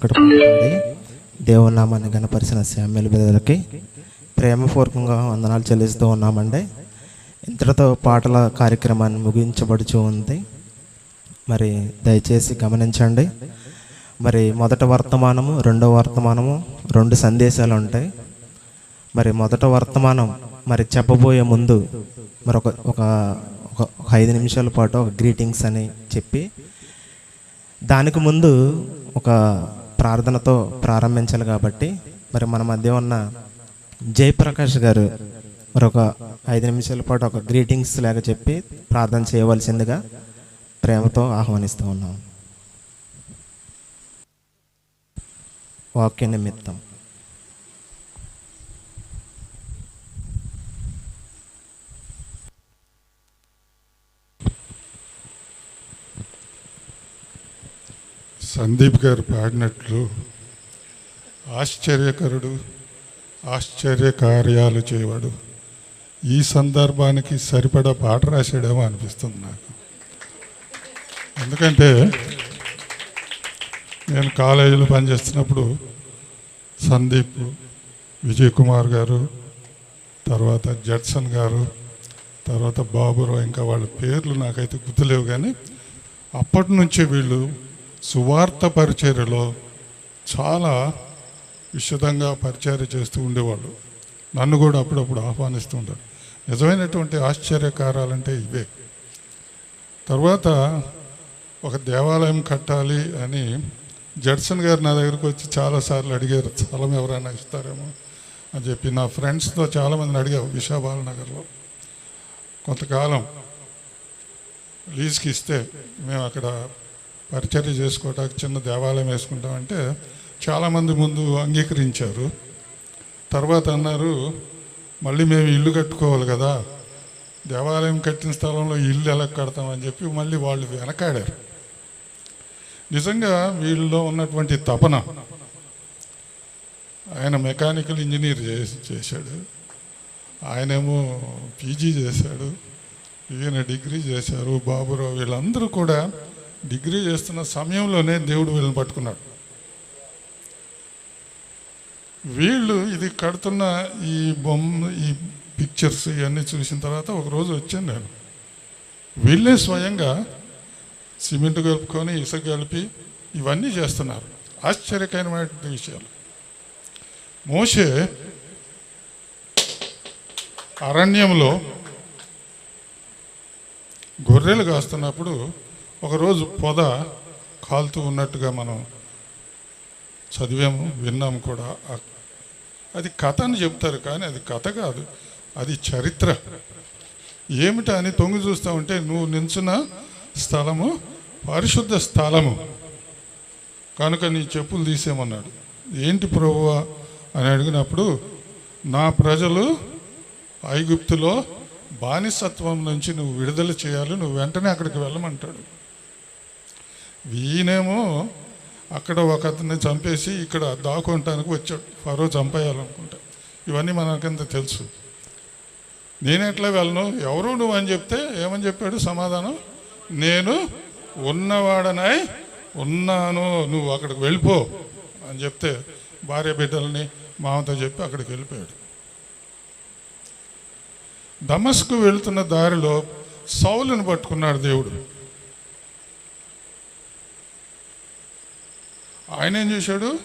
చక్కటి పాడి దేవునామాన్ని గణపరిచిన శామ్యుల బిడ్డలకి ప్రేమపూర్వకంగా వందనాలు చెల్లిస్తూ ఉన్నామండి. ఇంతటితో పాటల కార్యక్రమాన్ని ముగించబడుచు ఉంది. మరి దయచేసి గమనించండి. మరి మొదట వర్తమానము రెండో వర్తమానము రెండు సందేశాలు ఉంటాయి. మరి మొదట వర్తమానం మరి చెప్పబోయే ముందు మరి ఒక ఒక ఒక ఐదు నిమిషాల పాటు ఒక గ్రీటింగ్స్ అని చెప్పి దానికి ముందు ఒక ప్రార్థనతో ప్రారంభించాలి కాబట్టి మరి మన మధ్య ఉన్న జయప్రకాష్ గారు మరి ఒక ఐదు నిమిషాల పాటు ఒక గ్రీటింగ్స్ లేక చెప్పి ప్రార్థన చేయవలసిందిగా ప్రేమతో ఆహ్వానిస్తూ ఉన్నాం. వాక్య నిమిత్తం. సందీప్ గారు పాడినట్లు ఆశ్చర్యకరుడు ఆశ్చర్య కార్యాలు చేయవాడు. ఈ సందర్భానికి సరిపడా పాట రాసాడేమో అనిపిస్తుంది నాకు. ఎందుకంటే నేను కాలేజీలో పనిచేస్తున్నప్పుడు సందీప్ విజయ్ కుమార్ గారు తర్వాత జడ్సన్ గారు తర్వాత బాబురావు ఇంకా వాళ్ళ పేర్లు నాకైతే గుర్తులేవు కానీ అప్పటి నుంచే వీళ్ళు సువార్త పరిచర్యలో చాలా విశదంగా పరిచర్య చేస్తూ ఉండేవాళ్ళు. నన్ను కూడా అప్పుడప్పుడు ఆహ్వానిస్తూ ఉంటారు. నిజమైనటువంటి ఆశ్చర్యకారాలంటే ఇవే. తర్వాత ఒక దేవాలయం కట్టాలి అని జడ్సన్ గారు నా దగ్గరకు వచ్చి చాలాసార్లు అడిగారు స్థలం ఎవరైనా ఇస్తారేమో? అని చెప్పి నా ఫ్రెండ్స్తో చాలామందిని అడిగావు విశాఖ నగర్లో కొంతకాలం లీజ్కి ఇస్తే మేము అక్కడ పరిచర్య చేసుకోవటానికి చిన్న దేవాలయం వేసుకుంటామంటే చాలామంది ముందు అంగీకరించారు. తర్వాత అన్నారు మళ్ళీ మేము ఇల్లు కట్టుకోవాలి కదా. దేవాలయం కట్టిన స్థలంలో ఇల్లు ఎలా కడతామని చెప్పి మళ్ళీ వాళ్ళు వెనకాడారు. నిజంగా వీళ్ళలో ఉన్నటువంటి తపన ఆయన మెకానికల్ ఇంజనీర్ చేసి చేశాడు. ఆయనేమో పీజీ చేశాడు. ఈయన డిగ్రీ చేశారు. బాబురావు వీళ్ళందరూ కూడా డిగ్రీ చేస్తున్న సమయంలోనే దేవుడు వీళ్ళని పట్టుకున్నాడు. వీళ్ళు ఇది కడుతున్న ఈ బొమ్మ ఈ పిక్చర్స్ ఇవన్నీ చూసిన తర్వాత ఒకరోజు వచ్చాను నేను. వీళ్ళే స్వయంగా సిమెంట్ కలుపుకొని ఇసుక కలిపి ఇవన్నీ చేస్తున్నారు. ఆశ్చర్యకరమైన విషయాలు. మోసే అరణ్యంలో గొర్రెలు కాస్తున్నప్పుడు ఒకరోజు పొద కాలుతూ ఉన్నట్టుగా మనం చదివాము విన్నాము కూడా. అది కథ అని చెప్తారు కానీ అది కథ కాదు అది చరిత్ర. ఏమిటా అని తొంగి చూస్తూ ఉంటే నువ్వు నించున్న స్థలము పరిశుద్ధ స్థలము. కనుక నీ చెప్పులు తీసేమన్నాడు ఏంటి ప్రభువా అని అడిగినప్పుడు నా ప్రజలు ఐగుప్తులో బానిసత్వం నుంచి నువ్వు విడుదల చేయాలి నువ్వు వెంటనే అక్కడికి వెళ్ళమంటాడు. ఈయనేమో అక్కడ ఒక అతన్ని చంపేసి ఇక్కడ దాక్కుంటానికి వచ్చాడు. ఫరో చంపేయాలనుకుంటా. ఇవన్నీ మనకంత తెలుసు. నేను ఎట్లా వెళ్ళను? ఎవరు నువ్వు అని చెప్తే ఏమని చెప్పాడు సమాధానం? నేను ఉన్నవాడనై ఉన్నాను. నువ్వు అక్కడికి వెళ్ళిపో అని చెప్తే భార్య బిడ్డల్ని మామతో చెప్పి అక్కడికి వెళ్ళిపోయాడు. దమస్కు వెళుతున్న దారిలో సౌలుని పట్టుకున్నాడు దేవుడు. ఆయన ఏం చేశాడు?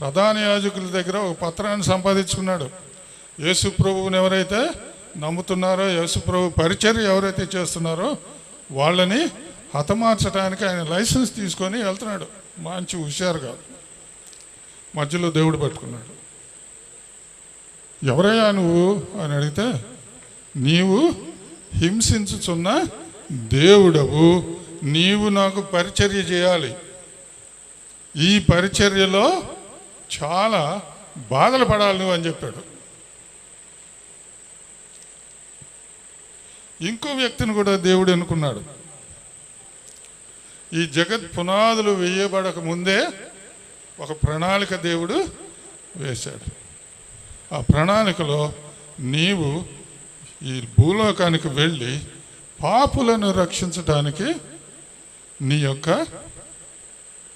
ప్రధాన యాజకుల దగ్గర ఒక పత్రాన్ని సంపాదించుకున్నాడు. యేసు ప్రభువుని ఎవరైతే నమ్ముతున్నారో యేసు ప్రభు పరిచర్య ఎవరైతే చేస్తున్నారో వాళ్ళని హతమార్చడానికి ఆయన లైసెన్స్ తీసుకొని వెళ్తున్నాడు. మంచి హుషారుగా మధ్యలో దేవుడు పట్టుకున్నాడు. ఎవరయ్యా నువ్వు? అని అడిగితే నీవు హింసించుచున్న దేవుడవు. నీవు నాకు పరిచర్య చేయాలి. ఈ పరిచర్యలో చాలా బాధలు పడాలి నువ్వు అని చెప్పాడు. ఇంకో వ్యక్తిని కూడా దేవుడు ఎన్నుకున్నాడు. ఈ జగత్ పునాదులు వేయబడక ముందే ఒక ప్రణాళిక దేవుడు వేశాడు. ఆ ప్రణాళికలో నీవు ఈ భూలోకానికి వెళ్ళి పాపులను రక్షించటానికి నీ యొక్క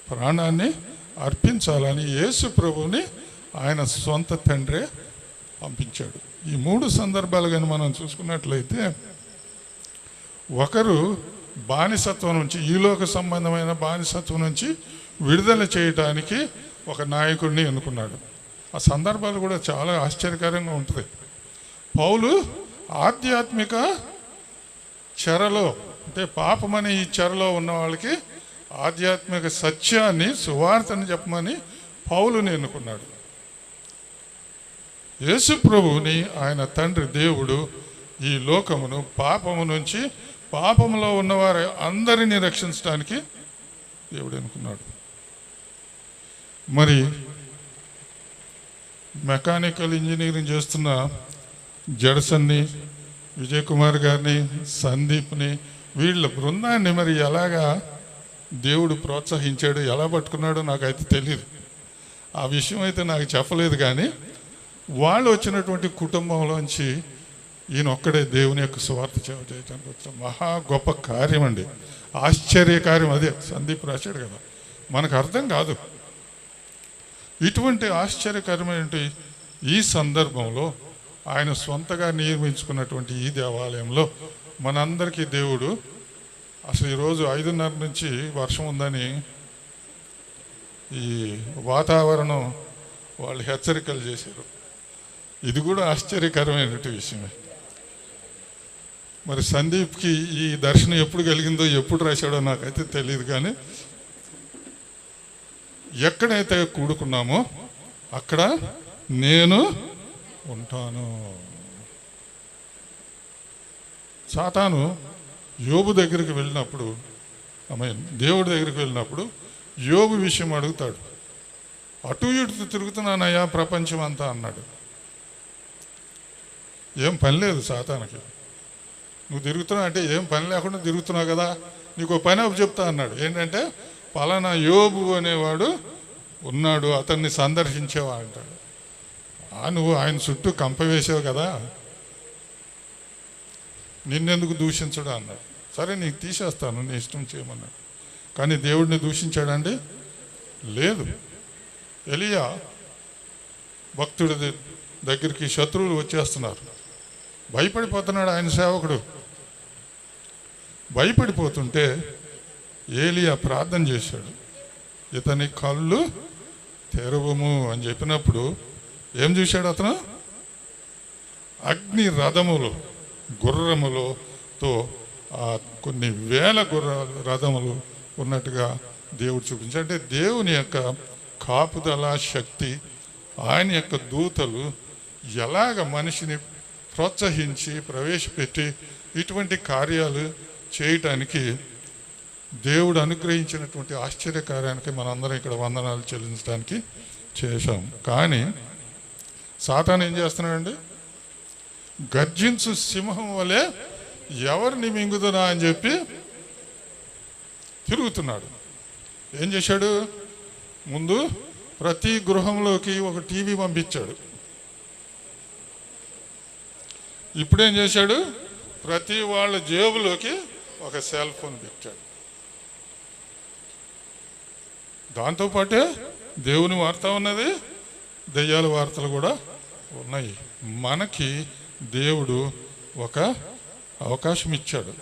ప్రాణాన్ని అర్పించాలని యేసు ప్రభువుని ఆయన సొంత తండ్రే పంపించాడు. ఈ మూడు సందర్భాలు కానీ మనం చూసుకున్నట్లయితే ఒకరు బానిసత్వం నుంచి ఈలోక సంబంధమైన బానిసత్వం నుంచి విడుదల చేయటానికి ఒక నాయకుడిని ఎన్నుకున్నాడు. ఆ సందర్భాలు కూడా చాలా ఆశ్చర్యకరంగా ఉంటుంది. పౌలు ఆధ్యాత్మిక చెరలో అంటే పాపమనే ఈ చెరలో ఉన్న వాళ్ళకి ఆధ్యాత్మిక సత్యాన్ని సువార్తని చెప్పమని పౌలుని ఎన్నుకున్నాడు. యేసు ప్రభువుని ఆయన తండ్రి దేవుడు ఈ లోకమును పాపము నుంచి పాపములో ఉన్నవారు అందరినీ రక్షించడానికి దేవుడు అనుకున్నాడు మరి మెకానికల్ ఇంజనీరింగ్ చేస్తున్న జడసన్ని విజయ్ కుమార్ గారిని సందీప్ని వీళ్ళ బృందాన్ని మరి ఎలాగా దేవుడు ప్రోత్సహించాడు ఎలా పట్టుకున్నాడో నాకైతే తెలియదు ఆ విషయం అయితే నాకు చెప్పలేదు కానీ వాళ్ళు వచ్చినటువంటి కుటుంబంలోంచి ఈయన ఒక్కడే దేవుని యొక్క సువార్త సేవ చేయడానికి వచ్చిన మహా గొప్ప కార్యం అండి. ఆశ్చర్యకార్యం అదే సందీప్ రాశాడు కదా. మనకు అర్థం కాదు. ఇటువంటి ఆశ్చర్యకరమైనటువంటి ఈ సందర్భంలో ఆయన సొంతగా నిర్మించుకున్నటువంటి ఈ దేవాలయంలో మనందరికీ దేవుడు అసలు ఈరోజు ఐదున్నర నుంచి వర్షం ఉందని ఈ వాతావరణం వాళ్ళు హెచ్చరికలు చేశారు. ఇది కూడా ఆశ్చర్యకరమైనటువంటి విషయమే. మరి సందీప్కి ఈ దర్శనం ఎప్పుడు కలిగిందో ఎప్పుడు రాశాడో నాకైతే తెలియదు కానీ ఎక్కడైతే కూడుకున్నామో అక్కడ నేను ఉంటాను. సాతాను యోబు దగ్గరికి వెళ్ళినప్పుడు ఆమె దేవుడి దగ్గరికి వెళ్ళినప్పుడు యోబు విషయం అడుగుతాడు. అటు ఇటు తిరుగుతున్నానయ్యా ప్రపంచం అంతా అన్నాడు. ఏం పని లేదు సాతానికి. నువ్వు తిరుగుతున్నావు అంటే ఏం పని లేకుండా తిరుగుతున్నావు కదా నీకు పని అప్పు చెప్తా అన్నాడు. ఏంటంటే పలానా యోబు అనేవాడు ఉన్నాడు అతన్ని సందర్శించేవా అంటాడు. ఆ నువ్వు ఆయన చుట్టూ కంప వేసావు కదా. నిన్నెందుకు దూషించడం అన్నాడు. సరే నీకు తీసేస్తాను నీ ఇష్టం చేయమన్నాడు. కానీ దేవుడిని దూషించాడండి? లేదు. ఎలియా భక్తుడి దగ్గరికి శత్రువులు వచ్చేస్తున్నారు. భయపడిపోతున్నాడు ఆయన సేవకుడు. భయపడిపోతుంటే ఏలియా ప్రార్థన చేశాడు. ఇతని కళ్ళు తెరవము అని చెప్పినప్పుడు ఏం చూశాడు అతను? అగ్ని రథములు గుర్రములతో కొన్ని వేల గుర్ర రథములు ఉన్నట్టుగా దేవుడు చూపించాడు అంటే దేవుని యొక్క కాపుదల శక్తి ఆయన యొక్క దూతలు ఎలాగ మనిషిని ప్రోత్సహించి ప్రవేశపెట్టి ఇటువంటి కార్యాలు చేయటానికి దేవుడు అనుగ్రహించినటువంటి ఆశ్చర్యకార్యానికి మనందరం ఇక్కడ వందనాలు చెల్లించడానికి చేశాం. కానీ సాతాను ఏం చేస్తున్నాడండి? గర్జించు సింహం వలె ఎవరిని మింగుతున్నా అని చెప్పి తిరుగుతున్నాడు. ఏం చేశాడు? ముందు ప్రతి గృహంలోకి ఒక టీవీ పంపించాడు. ఇప్పుడేం చేశాడు? ప్రతి వాళ్ళ జేబులోకి ఒక సెల్ ఫోన్ పెట్టాడు. దాంతోపాటే దేవుని వార్త ఉన్నది దెయ్యాల వార్తలు కూడా ఉన్నాయి. మనకి దేవుడు ఒక అవకాశం ఇచ్చాడు.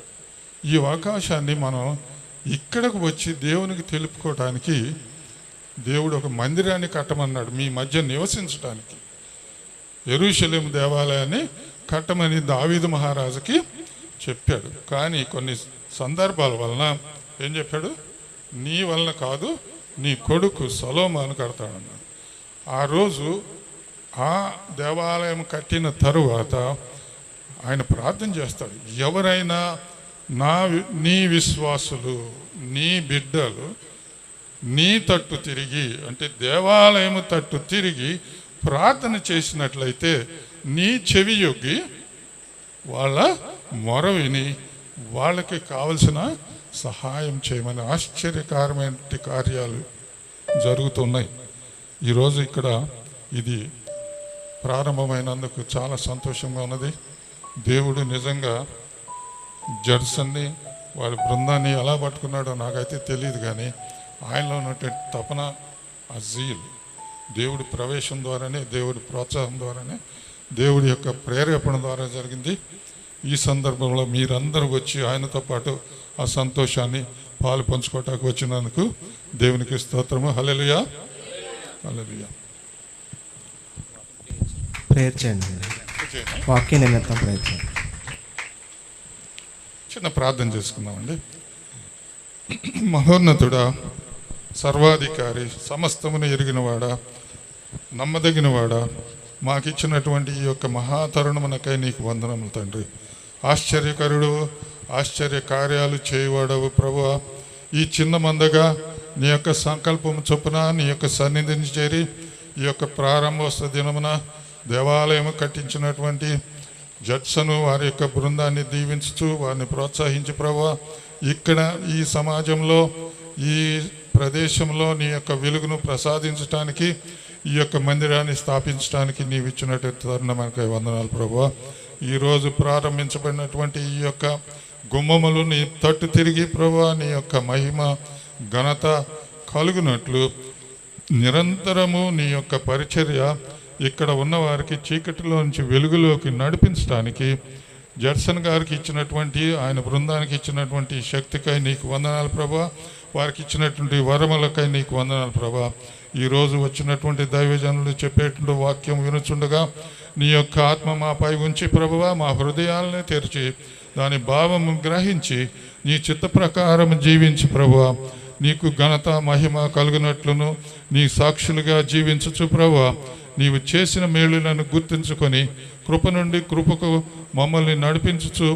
ఈ అవకాశాన్ని మనం ఇక్కడకు వచ్చి దేవునికి తెలుపుకోవడానికి దేవుడు ఒక మందిరాన్ని కట్టమన్నాడు మీ మధ్య నివసించడానికి ఎరుషలేం దేవాలయాన్ని కట్టమని దావీదు మహారాజుకి చెప్పాడు. కానీ కొన్ని సందర్భాల వలన ఏం చెప్పాడు? నీ వలన కాదు నీ కొడుకు సలోమాను కడతాడన్నాడు. ఆ రోజు ఆ దేవాలయం కట్టిన తరువాత ఆయన ప్రార్థన చేస్తాడు. ఎవరైనా నా వి- నీ విశ్వాసులు నీ బిడ్డలు నీ తట్టు తిరిగి అంటే దేవాలయము తట్టు తిరిగి ప్రార్థన చేసినట్లయితే నీ చెవి యొగ్గి వాళ్ళ మొర విని వాళ్ళకి కావలసిన సహాయం చేయమని ఆశ్చర్యకరమైన కార్యాలు జరుగుతున్నాయి. ఈరోజు ఇక్కడ ఇది ప్రారంభమైనందుకు చాలా సంతోషంగా ఉన్నది. దేవుడు నిజంగా జడ్సన్ని వారి బృందాన్ని ఎలా పట్టుకున్నాడో నాకైతే తెలియదు కానీ ఆయనలో ఉన్నటువంటి తపన ఆ జీల్ దేవుడి ప్రవేశం ద్వారానే దేవుడి ప్రోత్సాహం ద్వారానే దేవుడి యొక్క ప్రేరేపణ ద్వారా జరిగింది. ఈ సందర్భంలో మీరందరూ వచ్చి ఆయనతో పాటు ఆ సంతోషాన్ని పాలు పంచుకోవటానికి వచ్చినందుకు దేవునికి స్తోత్రము. హల్లెలూయా. హల్లెలూయా. ప్రేయర్ చేయండి. వాక్య నిమిత్తం ప్రయత్నం. చిన్న ప్రార్థన చేసుకుందామండి. మహోన్నతుడా సర్వాధికారి సమస్తమును ఎరిగినవాడా నమ్మదగినవాడా మాకిచ్చినటువంటి ఈ యొక్క మహాతరుణమునకై నీకు వందనములు తండ్రి. ఆశ్చర్యకరుడు ఆశ్చర్య కార్యాలు చేయవాడవు ప్రభు. ఈ చిన్న మందగా నీ యొక్క సంకల్పం చొప్పున నీ యొక్క సన్నిధిని చేరి ఈ యొక్క ప్రారంభోత్సవ దినమున దేవాలయం కట్టించినటువంటి జడ్సను వారి యొక్క బృందాన్ని దీవించుతూ వారిని ప్రోత్సహించి ప్రభా ఇక్కడ ఈ సమాజంలో ఈ ప్రదేశంలో నీ యొక్క వెలుగును ప్రసాదించడానికి ఈ యొక్క మందిరాన్ని స్థాపించడానికి నీవు ఇచ్చినట్టు తరుణమైన వందనాలు ప్రభా. ఈరోజు ప్రారంభించబడినటువంటి ఈ యొక్క గుమ్మములు నీ తట్టు తిరిగి ప్రభా నీ యొక్క మహిమ ఘనత కలుగునట్లు నిరంతరము నీ యొక్క పరిచర్య ఇక్కడ ఉన్నవారికి చీకటిలోంచి చీకటిలో నుంచి వెలుగులోకి నడిపించడానికి జడ్సన్ గారికి ఇచ్చినటువంటి ఆయన బృందానికి ఇచ్చినటువంటి శక్తికై నీకు వందనాలు ప్రభా. వారికి ఇచ్చినటువంటి వరములకై నీకు వందనాలు ప్రభా. ఈరోజు వచ్చినటువంటి దైవజనులు చెప్పేటువంటి వాక్యం వినుచుండగా నీ యొక్క ఆత్మ మాపై ఉంచి ప్రభువా మా హృదయాలని తెరిచి దాని భావము గ్రహించి నీ చిత్త ప్రకారం జీవించి ప్రభువా. నీకు ఘనత మహిమ కలుగునట్లును నీ సాక్షులుగా జీవించచ్చు ప్రభా నీవు చేసిన మేలులను గుర్తుంచుకొని కృప నుండి కృపకు మమ్మల్ని నడిపించుచు